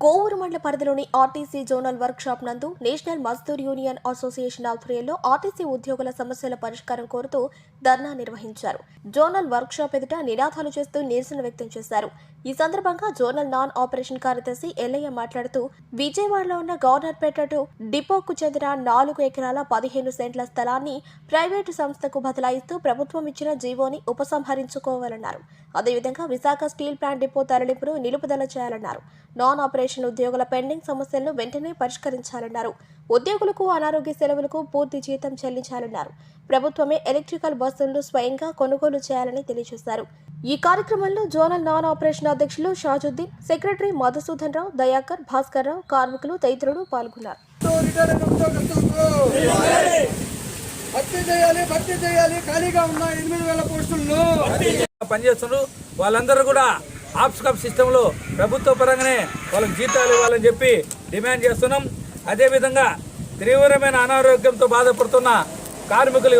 కోవూరు మండల పరిధిలోని RTC zonal workshop నందు నేషనల్ మజ్దూర్ యూనియన్ అసోసియేషన్ ఆధ్వర్యంలో ఆర్టీసీ ఉద్యోగుల సమస్యల పరిష్కారం కోరుతూ ధర్నా నిర్వహించారు. జోనల్ వర్క్షాప్ ఎదుట నినాదాలు చేస్తూ నిరసన వ్యక్తం చేశారు. ఈ సందర్భంగా జోనల్ నాన్ ఆపరేషన్ కార్యదర్శి ఎల్లయ్య మాట్లాడుతూ విజయవాడలో ఉన్న గవర్నర్పేట టు డిపోకు చెందిన నాలుగు ఎకరాల పదిహేను సెంట్ల స్థలాన్ని ప్రైవేటు సంస్థకు బదలాయిస్తూ ప్రభుత్వం ఇచ్చిన జీవోని ఉపసంహరించుకోవాలన్నారు. అదేవిధంగా విశాఖ స్టీల్ ప్లాంట్ డిపో తరలింపును నిలుపుదల చేయాలన్నారు. నాన్ ఆపరేషన్ ఉద్యోగుల పెండింగ్ సమస్యలను వెంటనే పరిష్కరించాలన్నారు. ఉద్యోగులకు అనారోగ్య సెలవులకు పూర్తి జీతం చెల్లించాలన్నారు. ప్రభుత్వమే ఎలక్ట్రికల్ బస్సులను స్వయంగా కొనుగోలు చేయాలని తెలియజేశారు. ఈ కార్యక్రమంలో జోనల్ నాన్ ఆపరేషన్ అధ్యక్షులు షాజుద్దీన్ సెక్రటరీ మధుసూదన్ రావు దయాకర్ భాస్కర్ రావు కార్మికులు తదితరులు పాల్గొన్నారు. రిటైర్డ్ ఉద్యోగస్తులకు భర్తీ చేయాలి భర్తీ చేయాలి. ఖాళీగా ఉన్న ఎనిమిది వేల పోస్టులను పనిచేస్తున్నారు. వాళ్ళందరూ కూడా ఆప్స్ కప్ సిస్టంలో ప్రభుత్వ పరంగానే వాళ్ళకి జీతాలు ఇవ్వాలని చెప్పి డిమాండ్ చేస్తున్నాం. అదేవిధంగా తీవ్రమైన అనారోగ్యంతో బాధపడుతున్న కార్మికులు